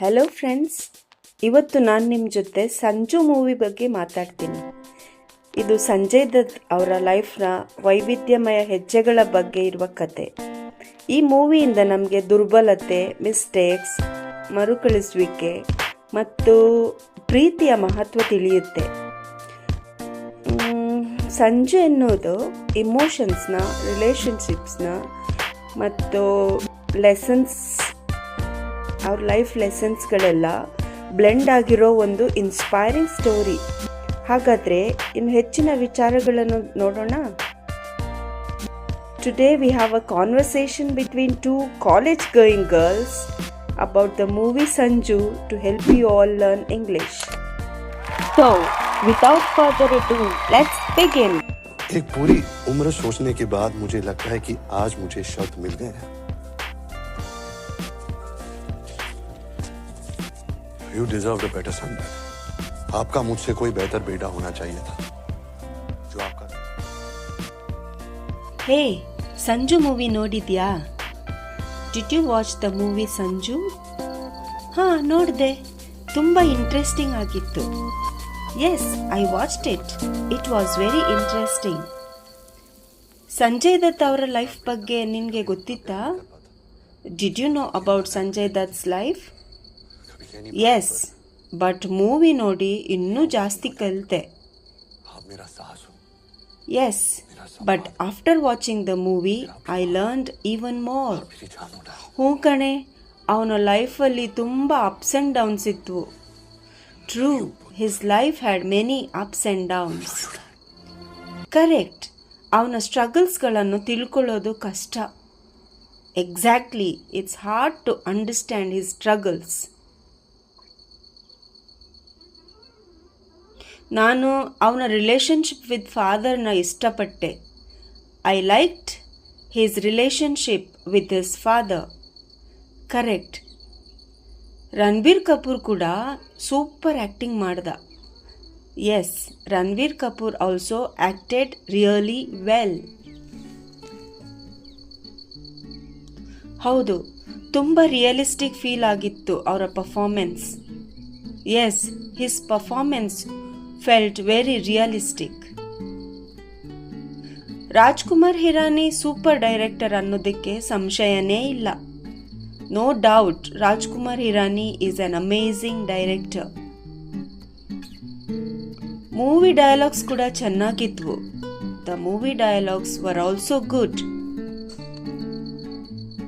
Hello friends ಇವತ್ತು ನಾನು ನಿಮ್ಮ ಜೊತೆ ಸಂಜು ಮೂವಿ ಬಗ್ಗೆ ಮಾತಾಡ್ತೀನಿ. ಇದು ಸಂಜಯ್ ದತ್ ಅವರ ಲೈಫ್ನ ವೈವಿಧ್ಯಮಯ ಹೆಜ್ಜೆಗಳ ಬಗ್ಗೆ ಇರುವ ಕತೆ. ಈ ಮೂವಿಯಿಂದ ನಮಗೆ ದುರ್ಬಲತೆ ಮಿಸ್ಟೇಕ್ಸ್ ಮರುಕಳಿಸುವಿಕೆ ಮತ್ತು ಪ್ರೀತಿಯ ಮಹತ್ವ ತಿಳಿಯುತ್ತೆ. ಸಂಜು ಎನ್ನುವುದು ಇಮೋಷನ್ಸ್ನ ರಿಲೇಷನ್ಶಿಪ್ಸ್ನ ಮತ್ತು ಲೆಸನ್ಸ್ ಅವ್ರ ಲೈಫ್ ಲೆಸನ್ಸ್ಗಳೆಲ್ಲ ಬ್ಲೆಂಡ್ ಆಗಿರೋ ಒಂದು ಇನ್ಸ್ಪೈರಿಂಗ್ ಸ್ಟೋರಿ ಹಾಗಾದರೆ ಇನ್ನು ಹೆಚ್ಚಿನ ವಿಚಾರಗಳನ್ನು ನೋಡೋಣ today we have a conversation between two college going girls about the movie Sanju to help you all learn English so without further do let's begin एक पूरी उम्र सोचने के बाद मुझे लगता है कि आज मुझे शब्द मिल गए हैं you deserve a better son आपका मुझसे कोई बेहतर बेटा होना चाहिए था जो आपका ಹೇ ಸಂಜು ಮೂವಿ ನೋಡಿದ್ಯಾ did you watch the movie Sanju ಹಾಂ ನೋಡಿದೆ ತುಂಬ ಇಂಟ್ರೆಸ್ಟಿಂಗ್ ಆಗಿತ್ತು yes I watched it it was very interesting Sanjay Dutt ಅವರ ಲೈಫ್ ಬಗ್ಗೆ ನಿನಗೆ ಗೊತ್ತಿತ್ತಾ did you know about Sanjay Dutt's life कभी कह नहीं yes but movie ನೋಡಿ ಇನ್ನೂ ಜಾಸ್ತಿ ಕಲಿತೆ. Yes but after watching the movie I learned even more ಹ್ಞೂ ಕಣೆ ಅವನ ಲೈಫಲ್ಲಿ ತುಂಬ ಅಪ್ಸ್ ಆ್ಯಂಡ್ ಡೌನ್ಸ್ ಇತ್ತು true his life had many ups and downs correct ಅವನ ಸ್ಟ್ರಗಲ್ಸ್ಗಳನ್ನು ತಿಳ್ಕೊಳ್ಳೋದು ಕಷ್ಟ. Exactly it's hard to understand his struggles ನಾನು ಅವನ ರಿಲೇಷನ್ಶಿಪ್ ವಿತ್ ಫಾದರ್ನ ಇಷ್ಟಪಟ್ಟೆ. I liked his relationship with his father correct Ranbir Kapoor ಕೂಡ super acting ಮಾಡ್ದ. Yes Ranbir Kapoor also acted really well ಹೌದು, ತುಂಬ ರಿಯಲಿಸ್ಟಿಕ್ ಫೀಲ್ ಆಗಿತ್ತು ಅವರ performance yes his performance felt very realistic Rajkumar Hirani super director ಅನ್ನೋದಕ್ಕೆ ಸಂಶಯನೇ ಇಲ್ಲ. No doubt Rajkumar Hirani is an amazing director movie dialogues ಕೂಡ ಚೆನ್ನಾಗಿದ್ವು. The movie dialogues were also good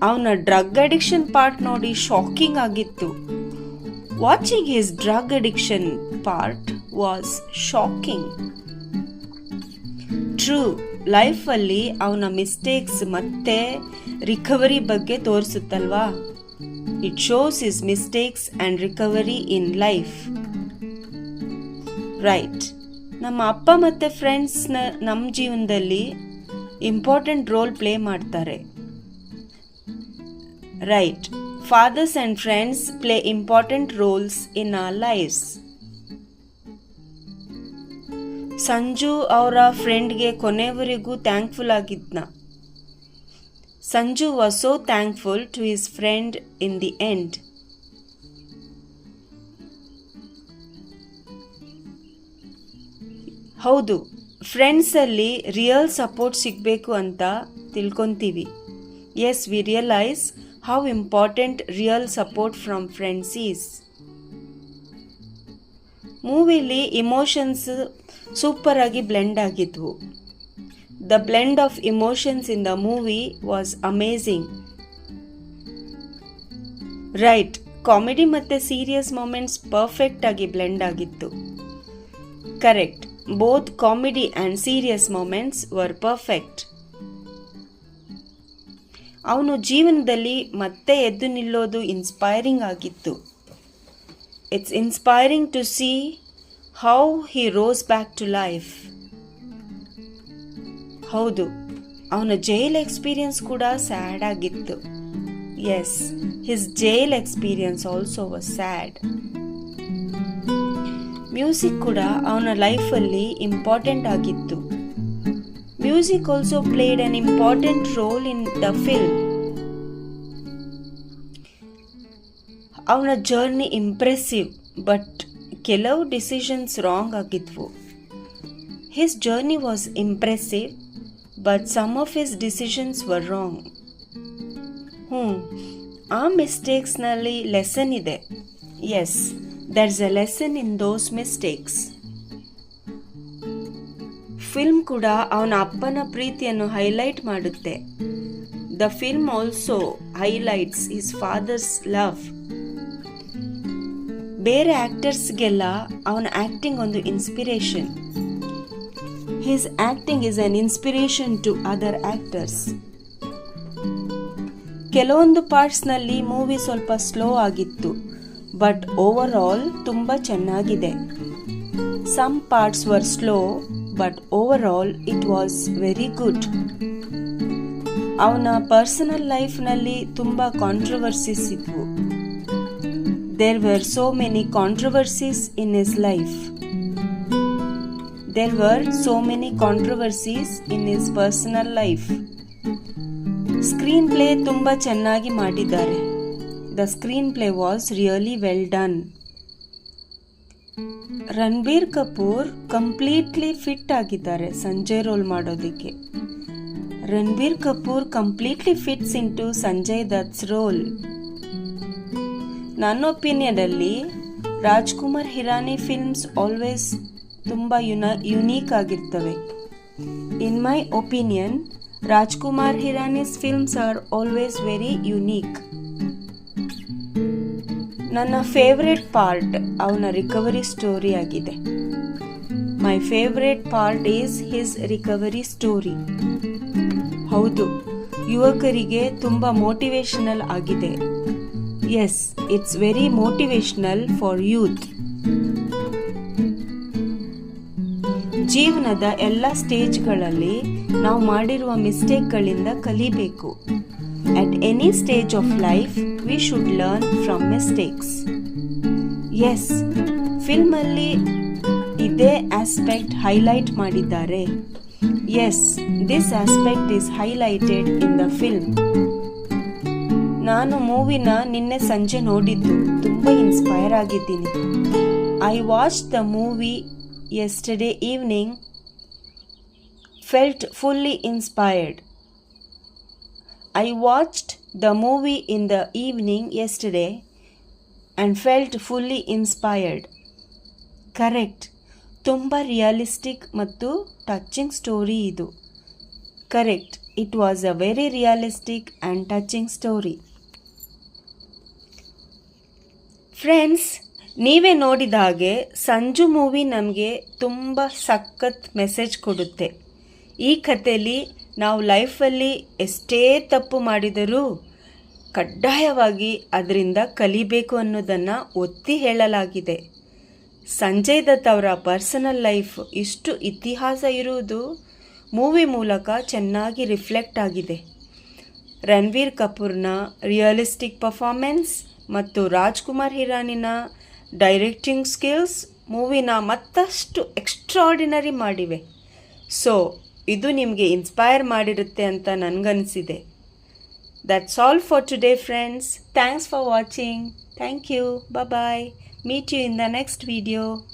ಅವನ drug addiction part ನೋಡಿ shocking ಆಗಿತ್ತು. Watching his drug addiction part was shocking true ಲೈಫಲ್ಲಿ ಅವನ mistakes ಮತ್ತೆ ರಿಕವರಿ ಬಗ್ಗೆ ತೋರಿಸುತ್ತಲ್ವಾ? It shows his mistakes and recovery in life right ನಮ್ಮ ಅಪ್ಪ ಮತ್ತು ಫ್ರೆಂಡ್ಸ್ನ ನಮ್ಮ ಜೀವನದಲ್ಲಿ ಇಂಪಾರ್ಟೆಂಟ್ ರೋಲ್ ಪ್ಲೇ ಮಾಡ್ತಾರೆ. Right fathers and friends play important roles in our lives Sanju ಅವರ ಫ್ರೆಂಡ್ಗೆ ಕೊನೆವರೆಗೂ thankful ಆಗಿದ್ನ. Sanju was so thankful to his friend in the end ಹೌದು ಫ್ರೆಂಡ್ಸಲ್ಲಿ ರಿಯಲ್ ಸಪೋರ್ಟ್ ಸಿಗಬೇಕು ಅಂತ ತಿಳ್ಕೊತೀವಿ. Yes we realise how important real support from friends is ಮೂವಿಲಿ emotions super ಆಗಿ blend ಆಗಿದ್ವು. The blend of emotions in the movie was amazing right comedy ಮತ್ತು serious moments perfect ಆಗಿ blend ಆಗಿತ್ತು. Correct both comedy and serious moments were perfect ಅವನು ಜೀವನದಲ್ಲಿ ಮತ್ತೆ ಎದ್ದು ನಿಲ್ಲೋದು ಇನ್ಸ್ಪೈರಿಂಗ್ ಆಗಿತ್ತು. It's inspiring to see how he rose back to life ಹೌದು, ಅವನ ಜೈಲ್ ಎಕ್ಸ್ಪೀರಿಯನ್ಸ್ ಕೂಡ ಸ್ಯಾಡ್ ಆಗಿತ್ತು. Yes his jail experience also was sad music ಕೂಡ ಅವನ ಲೈಫಲ್ಲಿ ಇಂಪಾರ್ಟೆಂಟ್ ಆಗಿತ್ತು. Music also played an important role in the film ಅವನ journey impressive but ಕೆಲವು ಡಿಸಿಷನ್ಸ್ ರಾಂಗ್ ಆಗಿದ್ವು. His journey was impressive but some of his decisions were wrong ಹ್ಞೂ, ಆ ಮಿಸ್ಟೇಕ್ಸ್ನಲ್ಲಿ ಲೆಸನ್ ಇದೆ. Yes there's a lesson in those mistakes film ಕೂಡ ಅವನ ಅಪ್ಪನ ಪ್ರೀತಿಯನ್ನು ಹೈಲೈಟ್ ಮಾಡುತ್ತೆ. The film also highlights his father's love ಬೇರೆ ಆಕ್ಟರ್ಸ್ಗೆಲ್ಲ ಅವನ ಆಕ್ಟಿಂಗ್ ಒಂದು inspiration his acting is an inspiration to other actors ಕೆಲವೊಂದು ಪಾರ್ಟ್ಸ್ನಲ್ಲಿ ಮೂವಿ ಸ್ವಲ್ಪ ಸ್ಲೋ ಆಗಿತ್ತು ಬಟ್ ಓವರ್ ಆಲ್ ತುಂಬ ಚೆನ್ನಾಗಿದೆ. Some parts were slow but overall it was very good ಅವನ ಪರ್ಸನಲ್ ಲೈಫ್ನಲ್ಲಿ ತುಂಬ ಕಾಂಟ್ರವರ್ಸಿಸ್ ಇದ್ವು. There were so many controversies in his life there were so many controversies in his personal life screenplay ತುಂಬ ಚೆನ್ನಾಗಿ ಮಾಡಿದ್ದಾರೆ. The screenplay was really well done Ranbir Kapoor completely fit ಆಗಿದ್ದಾರೆ Sanjay role ಮಾಡೋದಕ್ಕೆ. Ranbir Kapoor completely fits into Sanjay Dutt's role ನನ್ನ ಒಪಿನಿಯನಲ್ಲಿ Rajkumar Hirani films always ತುಂಬ ಯುನ, unique ಆಗಿರ್ತವೆ. In my opinion, Rajkumar Hirani's films are always very unique. ನನ್ನ favourite part ಅವನ recovery story ಆಗಿದೆ. My favourite part is his recovery story. ಹೌದು, ಯುವಕರಿಗೆ ತುಂಬ ಮೋಟಿವೇಶನಲ್ ಆಗಿದೆ. Yes it's very motivational for youth ಜೀವನದ ಎಲ್ಲ ಸ್ಟೇಜ್ಗಳಲ್ಲಿ ನಾವು ಮಾಡಿರುವ ಮಿಸ್ಟೇಕ್ಗಳಿಂದ ಕಲಿಬೇಕು. At any stage of life we should learn from mistakes yes ಫಿಲ್ಮಲ್ಲಿ ಇದೇ ಆಸ್ಪೆಕ್ಟ್ ಹೈಲೈಟ್ ಮಾಡಿದ್ದಾರೆ. Yes this aspect is highlighted in the film ನಾನು ಮೂವಿನ ನಿನ್ನೆ ಸಂಜೆ ನೋಡಿದ್ದು. ತುಂಬಾ ಇನ್ಸ್ಪೈರ್ ಆಗಿದ್ದೀನಿ. I watch the movie yesterday evening felt fully inspired I watched the movie in the evening yesterday and felt fully inspired correct ತುಂಬ realistic ಮತ್ತು touching story ಇದು. Correct it was a very realistic and touching story friends ನೀವೇ ನೋಡಿದ ಹಾಗೆ Sanju movie ನಮಗೆ ತುಂಬ ಸಖತ್ message ಕೊಡುತ್ತೆ. ಈ ಕಥೆಯಲ್ಲಿ ನಾವು ಲೈಫಲ್ಲಿ ಎಷ್ಟೇ ತಪ್ಪು ಮಾಡಿದರೂ ಕಡ್ಡಾಯವಾಗಿ ಅದರಿಂದ ಕಲಿಬೇಕು ಅನ್ನೋದನ್ನು ಒತ್ತಿ ಹೇಳಲಾಗಿದೆ. ಸಂಜಯ್ ದತ್ ಅವರ ಪರ್ಸನಲ್ ಲೈಫ್ ಇಷ್ಟು ಇತಿಹಾಸ ಇರುವುದು ಮೂವಿ ಮೂಲಕ ಚೆನ್ನಾಗಿ ರಿಫ್ಲೆಕ್ಟ್ ಆಗಿದೆ. ರಣವೀರ್ ಕಪೂರ್ನ ರಿಯಲಿಸ್ಟಿಕ್ ಪರ್ಫಾರ್ಮೆನ್ಸ್ ಮತ್ತು ರಾಜ್ಕುಮಾರ್ ಹಿರಾನಿನ ಡೈರೆಕ್ಟಿಂಗ್ ಸ್ಕಿಲ್ಸ್ ಮೂವಿನ ಮತ್ತಷ್ಟು ಎಕ್ಸ್ಟ್ರಾಡಿನರಿ ಮಾಡಿವೆ. ಸೊ, ಇದು ನಿಮಗೆ ಇನ್ಸ್ಪೈರ್ ಮಾಡಿರುತ್ತೆ ಅಂತ ನನಗನ್ಸಿದೆ. That's all for today friends thanks for watching thank you bye meet you in the next video